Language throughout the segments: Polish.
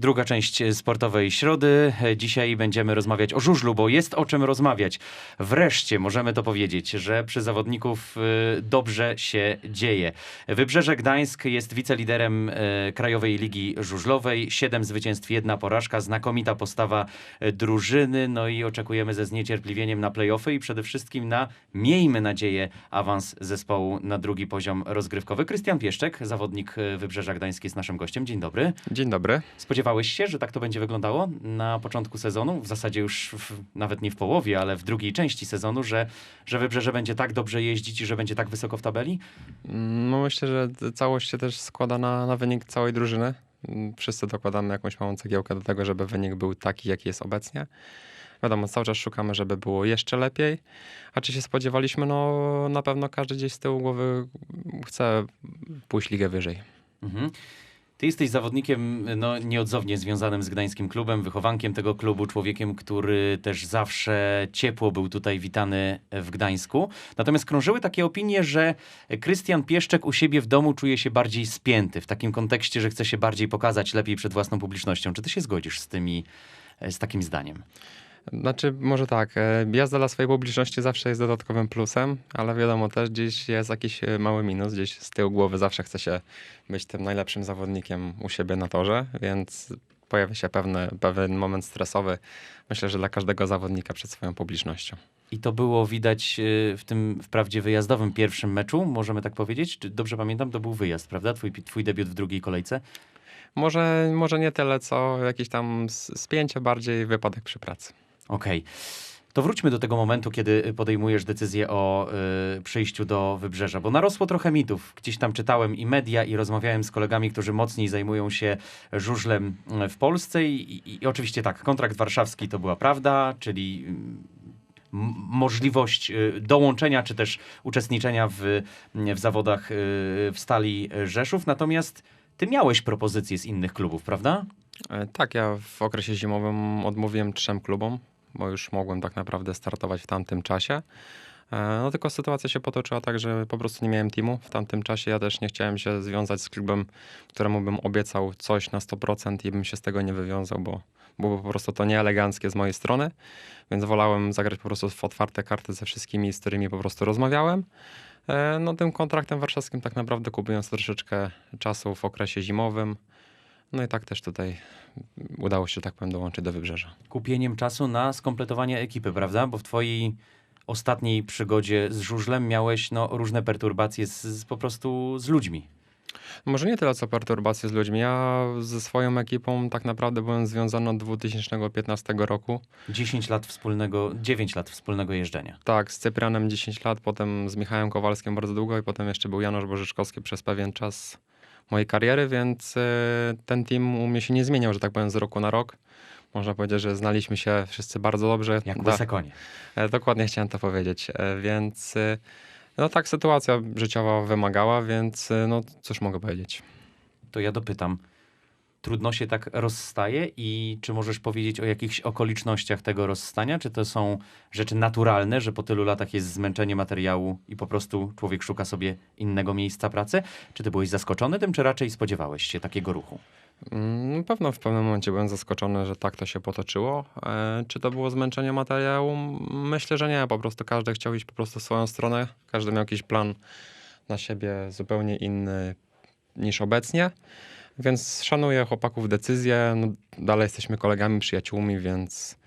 Druga część sportowej środy. Dzisiaj będziemy rozmawiać o żużlu, bo jest o czym rozmawiać. Wreszcie możemy to powiedzieć, że przy zawodników y, dobrze się dzieje. Wybrzeże Gdańsk jest wiceliderem Krajowej Ligi Żużlowej. Siedem zwycięstw, jedna porażka, znakomita postawa drużyny. No i oczekujemy ze zniecierpliwieniem na playoffy i przede wszystkim na, miejmy nadzieję, awans zespołu na drugi poziom rozgrywkowy. Krystian Pieszczek, zawodnik Wybrzeża Gdańsk jest naszym gościem. Dzień dobry. Dzień dobry. Spodziewałeś się, że tak to będzie wyglądało na początku sezonu? W zasadzie już w, nawet nie w połowie, ale w drugiej części sezonu, że, że Wybrzeże będzie tak dobrze jeździć i że będzie tak wysoko w tabeli? No myślę, że całość się też składa na, na wynik całej drużyny. Wszyscy dokładamy jakąś małą cegiełkę do tego, żeby wynik był taki, jaki jest obecnie. Wiadomo, cały czas szukamy, żeby było jeszcze lepiej. A czy się spodziewaliśmy? No na pewno każdy gdzieś z tyłu głowy chce pójść ligę wyżej. Mhm. Ty jesteś zawodnikiem no, nieodzownie związanym z gdańskim klubem, wychowankiem tego klubu, człowiekiem, który też zawsze ciepło był tutaj witany w Gdańsku. Natomiast krążyły takie opinie, że Krystian Pieszczek u siebie w domu czuje się bardziej spięty, w takim kontekście, że chce się bardziej pokazać lepiej przed własną publicznością. Czy ty się zgodzisz z, tymi, z takim zdaniem? Znaczy, może tak, e, jazda dla swojej publiczności zawsze jest dodatkowym plusem, ale wiadomo, też gdzieś jest jakiś e, mały minus, gdzieś z tyłu głowy zawsze chce się być tym najlepszym zawodnikiem u siebie na torze, więc pojawia się pewny, pewien moment stresowy, myślę, że dla każdego zawodnika przed swoją publicznością. I to było widać y, w tym wprawdzie wyjazdowym pierwszym meczu, możemy tak powiedzieć? Czy dobrze pamiętam, to był wyjazd, prawda? Twój, twój debiut w drugiej kolejce. Może, może nie tyle, co jakieś tam spięcie, bardziej wypadek przy pracy. Okej. To wróćmy do tego momentu, kiedy podejmujesz decyzję o y, przyjściu do Wybrzeża, bo narosło trochę mitów. Gdzieś tam czytałem i media, i rozmawiałem z kolegami, którzy mocniej zajmują się żużlem w Polsce. I, i, i oczywiście tak, kontrakt warszawski to była prawda, czyli mm, możliwość y, dołączenia czy też uczestniczenia w, w zawodach y, w Stali Rzeszów. Natomiast ty miałeś propozycje z innych klubów, prawda? E, Tak, ja w okresie zimowym odmówiłem trzem klubom, bo już mogłem tak naprawdę startować w tamtym czasie. E, No tylko sytuacja się potoczyła tak, że po prostu nie miałem teamu w tamtym czasie. Ja też nie chciałem się związać z klubem, któremu bym obiecał coś na 100% i bym się z tego nie wywiązał, bo byłoby po prostu to nieeleganckie z mojej strony. Więc wolałem zagrać po prostu w otwarte karty ze wszystkimi, z którymi po prostu rozmawiałem. E, No tym kontraktem warszawskim tak naprawdę kupując troszeczkę czasu w okresie zimowym. No i tak też tutaj udało się, że tak powiem, dołączyć do wybrzeża. kupieniem czasu na skompletowanie ekipy, prawda? Bo w twojej ostatniej przygodzie z żużlem miałeś no, różne perturbacje z, z, po prostu z ludźmi. Może nie tyle co perturbacje z ludźmi. Ja ze swoją ekipą tak naprawdę byłem związany od 2015 roku. 10 lat wspólnego, 9 lat wspólnego jeżdżenia. Tak, z Cyprianem 10 lat, potem z Michałem Kowalskim bardzo długo i potem jeszcze był Janusz Bożyczkowski przez pewien czas mojej kariery, więc y, ten team u mnie się nie zmieniał, że tak powiem, z roku na rok. Można powiedzieć, że znaliśmy się wszyscy bardzo dobrze. Jak Da- konie. E, Dokładnie chciałem to powiedzieć, E, więc no tak sytuacja życiowa wymagała, więc no cóż mogę powiedzieć. To ja dopytam. Trudno się tak rozstaje i czy możesz powiedzieć o jakichś okolicznościach tego rozstania? Czy to są rzeczy naturalne, że po tylu latach jest zmęczenie materiału i po prostu człowiek szuka sobie innego miejsca pracy? Czy ty byłeś zaskoczony tym, czy raczej spodziewałeś się takiego ruchu? Mm, Na pewno w pewnym momencie byłem zaskoczony, że tak to się potoczyło. E, Czy to było zmęczenie materiału? Myślę, że nie. Po prostu każdy chciał iść po prostu swoją stronę. Każdy miał jakiś plan na siebie zupełnie inny niż obecnie. Więc szanuję chłopaków decyzję. No, dalej jesteśmy kolegami, przyjaciółmi, więc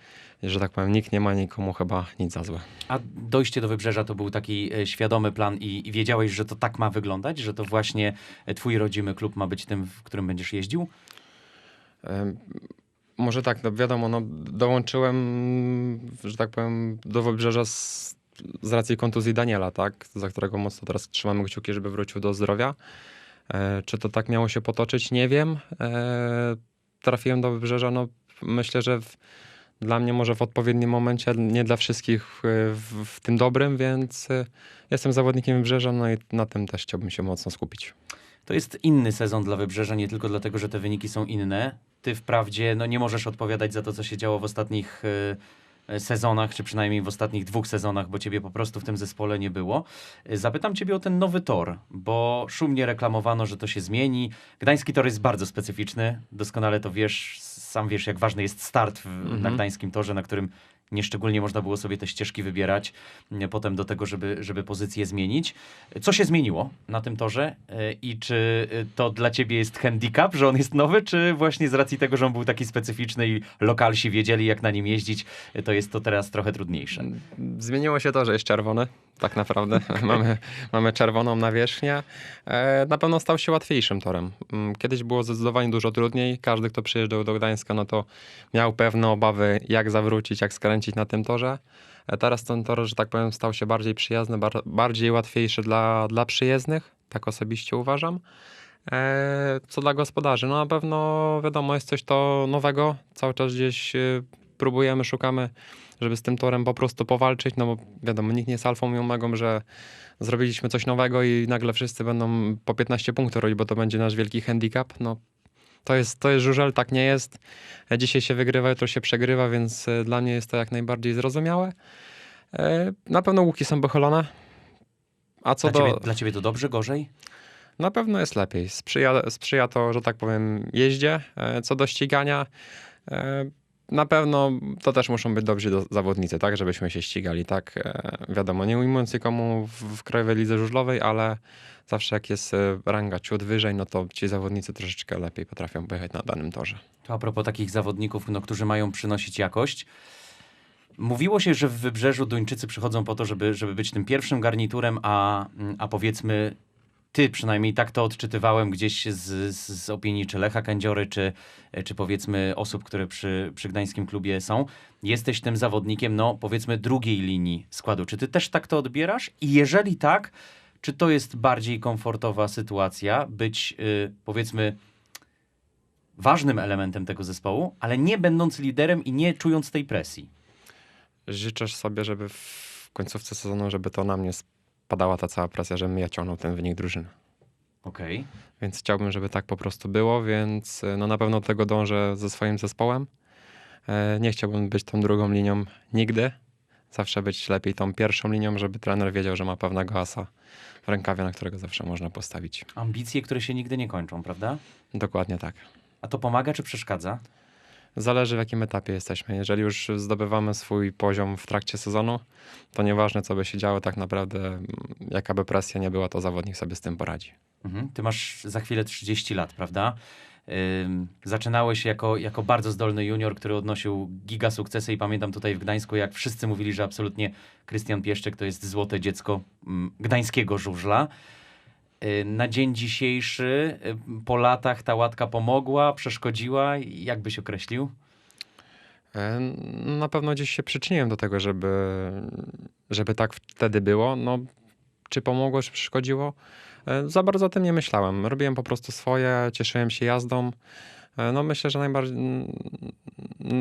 że tak powiem, nikt nie ma nikomu chyba nic za złe. A dojście do wybrzeża to był taki e, świadomy plan i, i wiedziałeś, że to tak ma wyglądać, że to właśnie e, twój rodzimy klub ma być tym, w którym będziesz jeździł? Może tak, no wiadomo, no dołączyłem, że tak powiem, do Wybrzeża z, z racji kontuzji Daniela, tak, za którego mocno teraz trzymamy kciuki, żeby wrócił do zdrowia. E, czy to tak miało się potoczyć? Nie wiem. E, trafiłem do Wybrzeża, no myślę, że w, dla mnie może w odpowiednim momencie, nie dla wszystkich e, w, w tym dobrym, więc jestem zawodnikiem Wybrzeża, no i na tym też chciałbym się mocno skupić. To jest inny sezon dla Wybrzeża, nie tylko dlatego, że te wyniki są inne. Ty wprawdzie no, nie możesz odpowiadać za to, co się działo w ostatnich sezonach, czy przynajmniej w ostatnich dwóch sezonach, bo ciebie po prostu w tym zespole nie było. E, Zapytam ciebie o ten nowy tor, bo szumnie reklamowano, że to się zmieni. Gdański tor jest bardzo specyficzny, doskonale to wiesz, sam wiesz, jak ważny jest start w, na Mhm. gdańskim torze, na którym nieszczególnie można było sobie te ścieżki wybierać, e, potem do tego, żeby, żeby pozycję zmienić. Co się zmieniło na tym torze e, i czy e, to dla ciebie jest handicap, że on jest nowy, czy właśnie z racji tego, że on był taki specyficzny i lokalsi wiedzieli, jak na nim jeździć, e, to jest to teraz trochę trudniejsze? Zmieniło się to, że jest czerwony, tak naprawdę. mamy, mamy czerwoną nawierzchnię. Na pewno stał się łatwiejszym torem. Mm, Kiedyś było zdecydowanie dużo trudniej. Każdy, kto przyjeżdżał do Gdańska, no to miał pewne obawy, jak zawrócić, jak skręcić na tym torze. E, teraz ten tor, że tak powiem, stał się bardziej przyjazny, bar- bardziej łatwiejszy dla, dla przyjezdnych. Tak osobiście uważam. E, co dla gospodarzy? No na pewno wiadomo, jest coś to nowego. Cały czas gdzieś e, próbujemy, szukamy, żeby z tym torem po prostu powalczyć, no bo wiadomo, nikt nie jest alfą i omegą, że zrobiliśmy coś nowego i nagle wszyscy będą po 15 punktów robić, bo to będzie nasz wielki handicap. No to jest, to jest żużel, tak nie jest. E, Dzisiaj się wygrywa, jutro się przegrywa, więc e, dla mnie jest to jak najbardziej zrozumiałe. E, Na pewno łuki są wychylone. A co Dla, do... ciebie, dla ciebie to dobrze, gorzej? Na pewno jest lepiej. Sprzyja, sprzyja to, że tak powiem, jeździe. Co do ścigania, na pewno to też muszą być dobrzy do, zawodnicy, tak, żebyśmy się ścigali, tak. E, Wiadomo, nie ujmując nikomu w, w Krajowej Lidze Żużlowej, ale zawsze jak jest e, ranga ciut wyżej, no to ci zawodnicy troszeczkę lepiej potrafią pojechać na danym torze. To a propos takich zawodników, no, którzy mają przynosić jakość. Mówiło się, że w Wybrzeżu Duńczycy przychodzą po to, żeby, żeby być tym pierwszym garniturem, a, a powiedzmy ty przynajmniej tak to odczytywałem gdzieś z, z, opinii czy Lecha Kędziory, czy, czy powiedzmy osób, które przy, przy gdańskim klubie są. Jesteś tym zawodnikiem, no powiedzmy drugiej linii składu. Czy ty też tak to odbierasz? I jeżeli tak, czy to jest bardziej komfortowa sytuacja, być y, powiedzmy ważnym elementem tego zespołu, ale nie będąc liderem i nie czując tej presji? Życzę sobie, żeby w końcówce sezonu, żeby to na mnie spadała ta cała presja, żebym ja ciągnął ten wynik drużyny. Okej. Więc chciałbym, żeby tak po prostu było, więc y, no na pewno do tego dążę ze swoim zespołem. E, Nie chciałbym być tą drugą linią nigdy. Zawsze być lepiej tą pierwszą linią, żeby trener wiedział, że ma pewnego asa w rękawie, na którego zawsze można postawić. Ambicje, które się nigdy nie kończą, prawda? Dokładnie tak. A to pomaga czy przeszkadza? Zależy w jakim etapie jesteśmy. Jeżeli już zdobywamy swój poziom w trakcie sezonu, to nieważne co by się działo, tak naprawdę mm, jaka by presja nie była, to zawodnik sobie z tym poradzi. Mhm. Ty masz za chwilę 30 lat, prawda? Zaczynałeś jako, jako bardzo zdolny junior, który odnosił giga sukcesy i pamiętam tutaj w Gdańsku, jak wszyscy mówili, że absolutnie Krystian Pieszczek to jest złote dziecko mm, gdańskiego żużla. Y, Na dzień dzisiejszy, y, po latach ta łatka pomogła, przeszkodziła? Jak byś określił? E, Na pewno gdzieś się przyczyniłem do tego, żeby, żeby tak wtedy było. No, czy pomogło, czy przeszkodziło? E, Za bardzo o tym nie myślałem. Robiłem po prostu swoje, cieszyłem się jazdą. E, No myślę, że najbardziej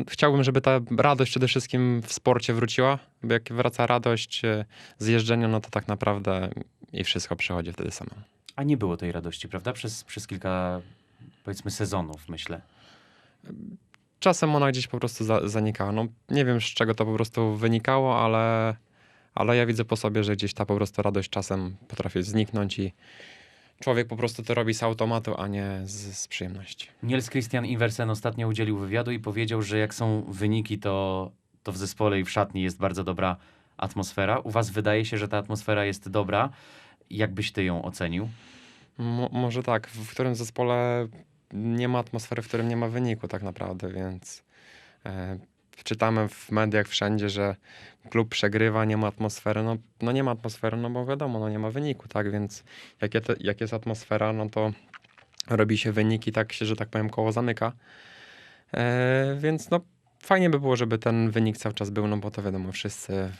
chciałbym, żeby ta radość przede wszystkim w sporcie wróciła, bo jak wraca radość z jeżdżenia, no to tak naprawdę i wszystko przychodzi wtedy samo. A nie było tej radości, prawda? Przez, przez kilka, powiedzmy, sezonów, myślę. Czasem ona gdzieś po prostu za, zanikała. No, nie wiem, z czego to po prostu wynikało, ale, ale ja widzę po sobie, że gdzieś ta po prostu radość czasem potrafi zniknąć i człowiek po prostu to robi z automatu, a nie z, z przyjemności. Niels Christian Iversen ostatnio udzielił wywiadu i powiedział, że jak są wyniki, to, to w zespole i w szatni jest bardzo dobra atmosfera. U was wydaje się, że ta atmosfera jest dobra. Jak byś ty ją ocenił? Mo, może tak, w którym zespole nie ma atmosfery, w którym nie ma wyniku tak naprawdę, więc e, czytamy w mediach wszędzie, że klub przegrywa, nie ma atmosfery. No, no nie ma atmosfery, no bo wiadomo, no nie ma wyniku, tak, więc jak, je jak jest atmosfera, no to robi się wyniki, tak się, że tak powiem, koło zamyka. E, więc no fajnie by było, żeby ten wynik cały czas był, no bo to wiadomo, wszyscy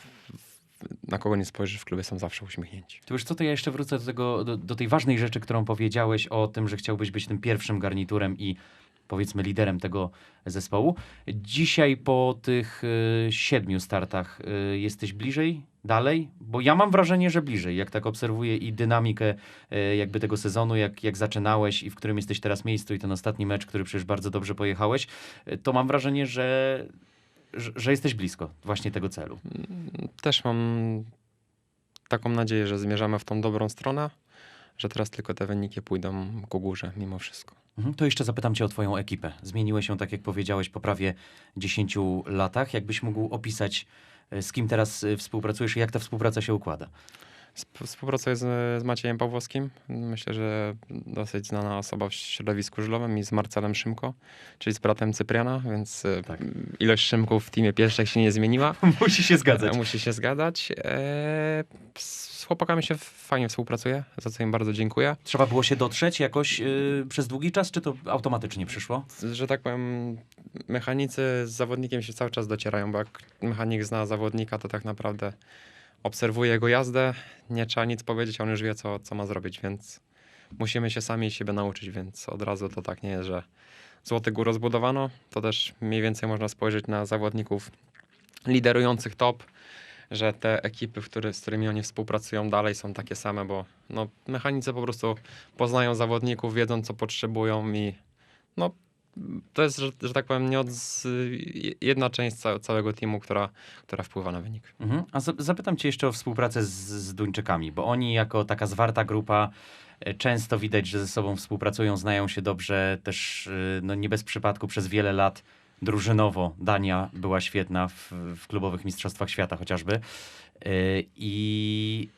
na kogo nie spojrzysz w klubie są zawsze uśmiechnięci. To już co, to ja jeszcze wrócę do, tego, do, do tej ważnej rzeczy, którą powiedziałeś o tym, że chciałbyś być tym pierwszym garniturem i powiedzmy liderem tego zespołu. Dzisiaj po tych y, siedmiu startach y, jesteś bliżej, dalej? Bo ja mam wrażenie, że bliżej, jak tak obserwuję i dynamikę y, jakby tego sezonu, jak, jak zaczynałeś i w którym jesteś teraz miejscu i ten ostatni mecz, który przecież bardzo dobrze pojechałeś, y, to mam wrażenie, że że, jesteś blisko właśnie tego celu. Też mam taką nadzieję, że zmierzamy w tą dobrą stronę, że teraz tylko te wyniki pójdą ku górze mimo wszystko. Mhm. To jeszcze zapytam cię o twoją ekipę. Zmieniłeś się, tak jak powiedziałeś, po prawie 10 latach. Jakbyś mógł opisać, e, z kim teraz e, współpracujesz i jak ta współpraca się układa? Sp- Współpracuję z, z Maciejem Pawłowskim. Myślę, że dosyć znana osoba w środowisku żużlowym i z Marcelem Szymko, czyli z bratem Cypriana, więc e, Tak. ilość Szymków w teamie pierwszych się nie zmieniła. Musi się zgadzać. E, Musi się zgadzać. E, z chłopakami się fajnie współpracuje, za co im bardzo dziękuję. Trzeba było się dotrzeć jakoś e, przez długi czas, czy to automatycznie przyszło? Że tak powiem, mechanicy z zawodnikiem się cały czas docierają, bo jak mechanik zna zawodnika, to tak naprawdę obserwuje jego jazdę, nie trzeba nic powiedzieć, on już wie, co, co ma zrobić, więc musimy się sami siebie nauczyć, więc od razu to tak nie jest, że Złoty Gór rozbudowano, to też mniej więcej można spojrzeć na zawodników liderujących top, że te ekipy, który, z którymi oni współpracują dalej są takie same, bo no, mechanicy po prostu poznają zawodników, wiedzą co potrzebują i no, to jest, że, że tak powiem, nie od, jedna część ca- całego teamu, która, która wpływa na wynik. Mhm. A za- zapytam cię jeszcze o współpracę z, z Duńczykami, bo oni jako taka zwarta grupa e, często widać, że ze sobą współpracują, znają się dobrze, też e, no nie bez przypadku przez wiele lat drużynowo Dania była świetna w, w klubowych mistrzostwach świata chociażby. E, I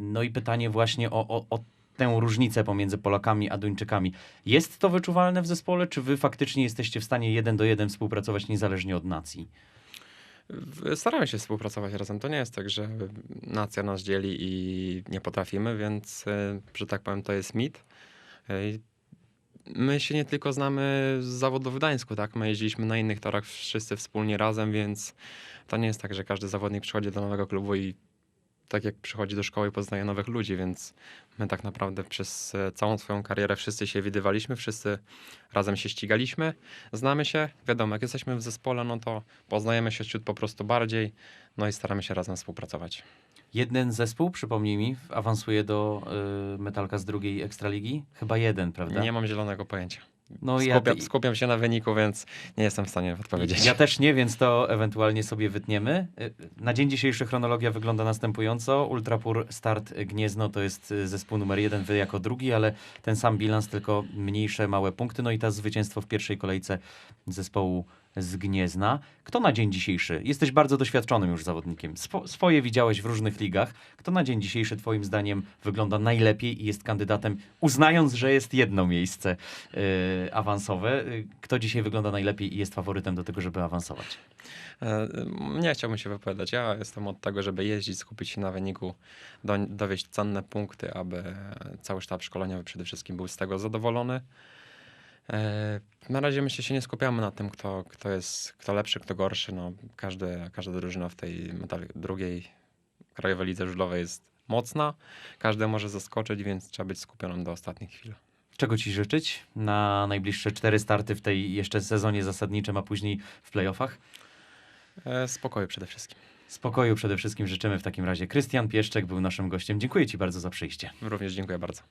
no i pytanie właśnie o, o, o tę różnicę pomiędzy Polakami a Duńczykami. Jest to wyczuwalne w zespole, czy wy faktycznie jesteście w stanie jeden do jeden współpracować niezależnie od nacji? Staramy się współpracować razem. To nie jest tak, że nacja nas dzieli i nie potrafimy, więc, y, że tak powiem, to jest mit. Y, My się nie tylko znamy z zawodu w Gdańsku, tak? My jeździliśmy na innych torach wszyscy wspólnie razem, więc to nie jest tak, że każdy zawodnik przychodzi do nowego klubu i tak jak przychodzi do szkoły poznaje nowych ludzi, więc my tak naprawdę przez e, całą swoją karierę wszyscy się widywaliśmy, wszyscy razem się ścigaliśmy, znamy się, wiadomo, jak jesteśmy w zespole, no to poznajemy się ciut po prostu bardziej, no i staramy się razem współpracować. Jeden zespół, przypomnij mi, awansuje do y, Metalka z drugiej Ekstraligi? Chyba jeden, prawda? Nie mam zielonego pojęcia. No ja, Skupiam, skupiam się na wyniku, więc nie jestem w stanie odpowiedzieć. ja też nie, więc to ewentualnie sobie wytniemy. Y, Na dzień dzisiejszy chronologia wygląda następująco. Ultrapur Start Gniezno to jest y, zespół numer jeden, wy jako drugi, ale ten sam bilans, tylko mniejsze, małe punkty. No i ta zwycięstwo w pierwszej kolejce zespołu z Gniezna. Kto na dzień dzisiejszy? Jesteś bardzo doświadczonym już zawodnikiem. Swo, swoje widziałeś w różnych ligach. Kto na dzień dzisiejszy twoim zdaniem wygląda najlepiej i jest kandydatem, uznając, że jest jedno miejsce y, awansowe? Y, Kto dzisiaj wygląda najlepiej i jest faworytem do tego, żeby awansować? E, Nie chciałbym się wypowiadać. Ja jestem od tego, żeby jeździć, skupić się na wyniku, do, dowieść cenne punkty, aby cały sztab szkoleniowy przede wszystkim był z tego zadowolony. E, Na razie myślę, się nie skupiamy na tym, kto, kto jest kto lepszy, kto gorszy. No, każdy, każda drużyna w tej drugiej krajowej lidze żużlowej jest mocna. Każdy może zaskoczyć, więc trzeba być skupionym do ostatnich chwil. Czego ci życzyć na najbliższe cztery starty w tej jeszcze sezonie zasadniczym, a później w playoffach? E, Spokoju przede wszystkim. Spokoju przede wszystkim życzymy w takim razie. Krystian Pieszczek był naszym gościem. Dziękuję ci bardzo za przyjście. Również dziękuję bardzo.